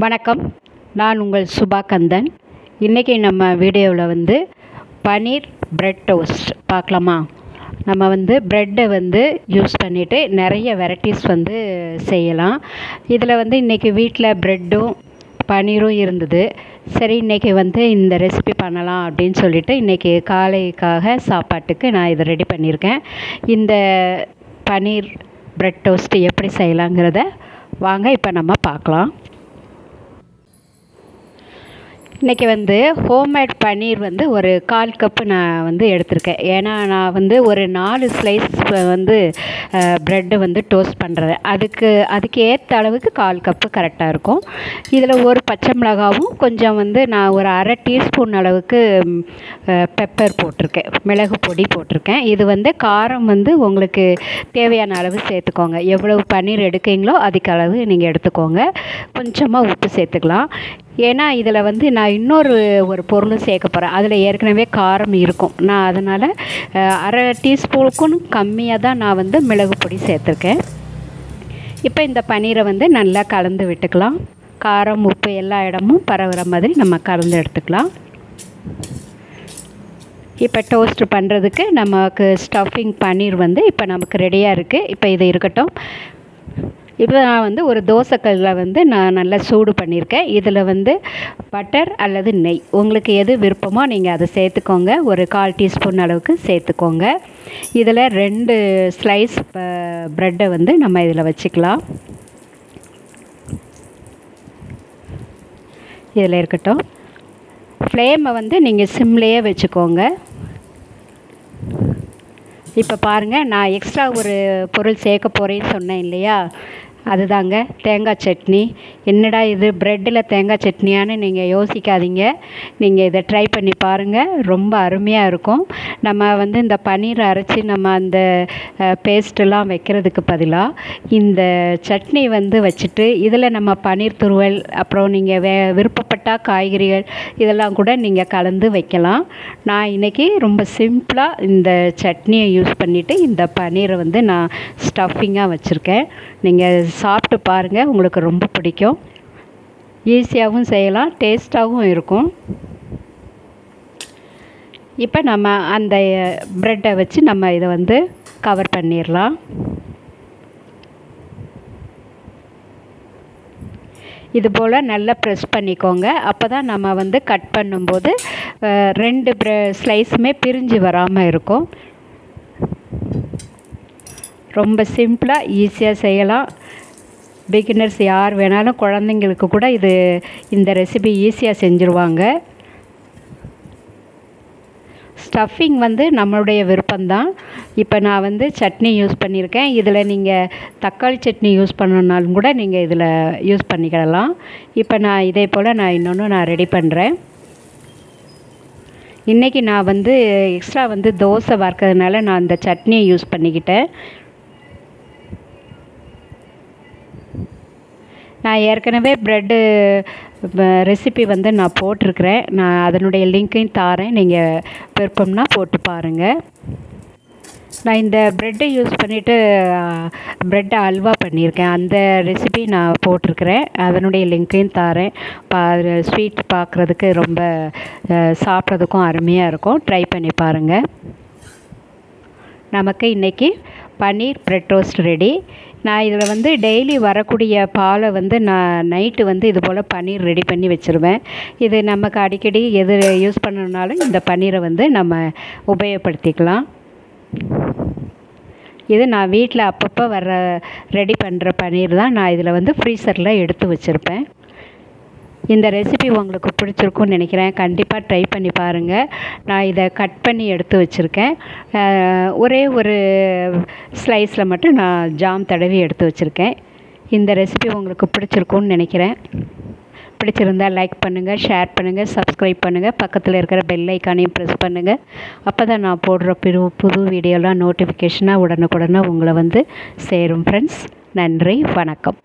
வணக்கம். நான் உங்கள் சுபா கந்தன். இன்றைக்கி நம்ம வீடியோவில் வந்து பன்னீர் பிரெட் டோஸ்ட் பார்க்கலாமா? நம்ம வந்து ப்ரெட்டை வந்து யூஸ் பண்ணிவிட்டு நிறைய வெரைட்டிஸ் வந்து செய்யலாம். இதில் வந்து இன்றைக்கி வீட்டில் ப்ரெட்டும் பன்னீரும் இருந்தது. சரி இன்றைக்கி வந்து இந்த ரெசிபி பண்ணலாம் அப்படின்னு சொல்லிவிட்டு இன்றைக்கி காலைக்காக சாப்பாட்டுக்கு நான் இதை ரெடி பண்ணியிருக்கேன். இந்த பன்னீர் ப்ரெட் டோஸ்ட்டு எப்படி செய்யலாங்கிறத வாங்க இப்போ நம்ம பார்க்கலாம். இன்றைக்கி வந்து ஹோம்மேட் பன்னீர் வந்து ஒரு கால் கப்பு நான் வந்து எடுத்திருக்கேன். ஏன்னா நான் வந்து ஒரு நாலு ஸ்லைஸ் வந்து ப்ரெட்டு வந்து டோஸ்ட் பண்ணுறேன் அதுக்கு அதுக்கு ஏற்ற அளவுக்கு கால் கப்பு கரெக்டாக இருக்கும். இதில் ஒரு பச்சை மிளகாவும் கொஞ்சம் வந்து நான் ஒரு அரை டீஸ்பூன் அளவுக்கு பெப்பர் போட்டிருக்கேன். மிளகு பொடி போட்டிருக்கேன். இது வந்து காரம் வந்து உங்களுக்கு தேவையான அளவு சேர்த்துக்கோங்க. எவ்வளவு பன்னீர் எடுக்கீங்களோ அதுக்கு அளவு நீங்கள் எடுத்துக்கோங்க. கொஞ்சமாக உப்பு சேர்த்துக்கலாம். ஏன்னா இதில் வந்து நான் இன்னொரு ஒரு பொருளும் சேர்க்க போகிறேன் அதில் ஏற்கனவே காரம் இருக்கும். நான் அதனால் அரை டீஸ்பூனுக்கும் கம்மியாக தான் நான் வந்து மிளகு பொடி சேர்த்துருக்கேன். இப்போ இந்த பன்னீரை வந்து நல்லா கலந்து விட்டுக்கலாம். காரம் உப்பு எல்லா இடமும் பரவுகிற மாதிரி நம்ம கலந்து எடுத்துக்கலாம். இப்போ டோஸ்ட் பண்ணுறதுக்கு நமக்கு ஸ்டஃபிங் பன்னீர் வந்து இப்போ நமக்கு ரெடியாக இருக்குது இப்போ இது இருக்கட்டும். இப்போ நான் வந்து ஒரு தோசைக்கல்லில் வந்து நான் நல்லா சூடு பண்ணியிருக்கேன். இதில் வந்து பட்டர் அல்லது நெய். உங்களுக்கு எது விருப்பமோ நீங்கள் அதை சேர்த்துக்கோங்க. ஒரு கால் டீஸ்பூன் அளவுக்கு சேர்த்துக்கோங்க. இதில் ரெண்டு ஸ்லைஸ் ப்ரெட்டை வந்து நம்ம இதில் வச்சுக்கலாம். இதில் இருக்கட்டும். ஃப்ளேமை வந்து நீங்கள் சிம்லேயே வச்சுக்கோங்க. இப்போ பாருங்கள் நான் எக்ஸ்ட்ரா ஒரு பொருள் சேர்க்க போகிறேன்னு சொன்னேன் இல்லையா? அதுதாங்க தேங்காய் சட்னி. என்னடா இது ப்ரெட்டில் தேங்காய் சட்னியான்னு நீங்கள் யோசிக்காதீங்க. நீங்கள் இதை ட்ரை பண்ணி பாருங்கள் ரொம்ப அருமையாக இருக்கும். நம்ம வந்து இந்த பன்னீரை அரைச்சி நம்ம அந்த பேஸ்ட்டெல்லாம் வைக்கிறதுக்கு பதிலாக இந்த சட்னி வந்து வச்சுட்டு இதில் நம்ம பன்னீர் துருவல் அப்புறம் நீங்கள் வே விருப்பப்பட்டால் காய்கறிகள் இதெல்லாம் கூட நீங்கள் கலந்து வைக்கலாம். நான் இன்றைக்கி ரொம்ப சிம்பிளாக இந்த சட்னியை யூஸ் பண்ணிவிட்டு இந்த பன்னீரை வந்து நான் ஸ்டஃபிங்காக வச்சுருக்கேன். நீங்கள் சாப்பிட்டு பாருங்கள் உங்களுக்கு ரொம்ப பிடிக்கும். ஈஸியாகவும் செய்யலாம் டேஸ்ட்டாகவும் இருக்கும். இப்போ நம்ம அந்த ப்ரெட்டை வச்சு நம்ம இதை வந்து கவர் பண்ணிடலாம் இது போல் நல்லா ப்ரெஸ் பண்ணிக்கோங்க. அப்போ தான் நம்ம வந்து கட் பண்ணும்போது ரெண்டு ப்ரெ ஸ்லைஸுமே பிரிஞ்சு வராமல் இருக்கும். ரொம்ப சிம்பிளாக ஈஸியாக செய்யலாம். பிகினர்ஸ் யார் வேணாலும் குழந்தைங்களுக்கு கூட இது இந்த ரெசிபி ஈஸியாக செஞ்சுருவாங்க. ஸ்டஃபிங் வந்து நம்மளுடைய விருப்பம்தான். இப்போ நான் வந்து சட்னி யூஸ் பண்ணியிருக்கேன். இதில் நீங்கள் தக்காளி சட்னி யூஸ் பண்ணணுன்னாலும் கூட நீங்கள் இதில் யூஸ் பண்ணிக்கிடலாம். இப்போ நான் இதே போல் நான் இன்னொன்று நான் ரெடி பண்ணுறேன் இன்றைக்கி நான் வந்து எக்ஸ்ட்ரா வந்து தோசை வறுக்கிறதுனால நான் அந்த சட்னியை யூஸ் பண்ணிக்கிட்டேன். நான் ஏற்கனவே ப்ரெட்டு ரெசிபி வந்து நான் போட்டிருக்கிறேன். நான் அதனுடைய லிங்க்கையும் தாரேன் நீங்கள் விருப்பம்னா போட்டு பாருங்கள் நான் இந்த ப்ரெட்டை யூஸ் பண்ணிவிட்டு ப்ரெட்டை அல்வா பண்ணியிருக்கேன். அந்த ரெசிபி நான் போட்டிருக்கிறேன். அதனுடைய லிங்க்கையும் தாரேன் பா ஸ்வீட் பார்க்குறதுக்கு ரொம்ப சாப்பிட்றதுக்கும் அருமையாக இருக்கும். ட்ரை பண்ணி பாருங்கள் நமக்கு இன்றைக்கி பன்னீர் ப்ரெட் டோஸ்ட் ரெடி நான் இதில் வந்து டெய்லி வரக்கூடிய பாலை வந்து நான் நைட்டு வந்து இது போல் பன்னீர் ரெடி பண்ணி வச்சுருவேன். இது நமக்கு அடிக்கடி எது யூஸ் பண்ணணுனாலும் இந்த பன்னீரை வந்து நம்ம உபயோகப்படுத்திக்கலாம். இது நான் வீட்டில் அப்பப்போ வர ரெடி பண்ணுற பன்னீர் தான் நான் இதில் வந்து ஃப்ரீசரில் எடுத்து வச்சுருப்பேன். இந்த ரெசிபி உங்களுக்கு பிடிச்சிருக்குன்னு நினைக்கிறேன். கண்டிப்பாக ட்ரை பண்ணி பாருங்கள் நான் இதை கட் பண்ணி எடுத்து வச்சுருக்கேன். ஒரே ஒரு ஸ்லைஸில் மட்டும் நான் ஜாம் தடவி எடுத்து வச்சுருக்கேன். இந்த ரெசிபி உங்களுக்கு பிடிச்சிருக்குன்னு நினைக்கிறேன். பிடிச்சிருந்தால் லைக் பண்ணுங்கள் ஷேர் பண்ணுங்கள் சப்ஸ்கிரைப் பண்ணுங்கள் பக்கத்தில் இருக்கிற பெல் ஐக்கானையும் ப்ரெஸ் பண்ணுங்கள் அப்போ தான் நான் போடுற புது புது வீடியோலாம் நோட்டிஃபிகேஷனாக உடனுக்குடனே உங்களை வந்து சேரும் ஃப்ரெண்ட்ஸ் நன்றி வணக்கம்.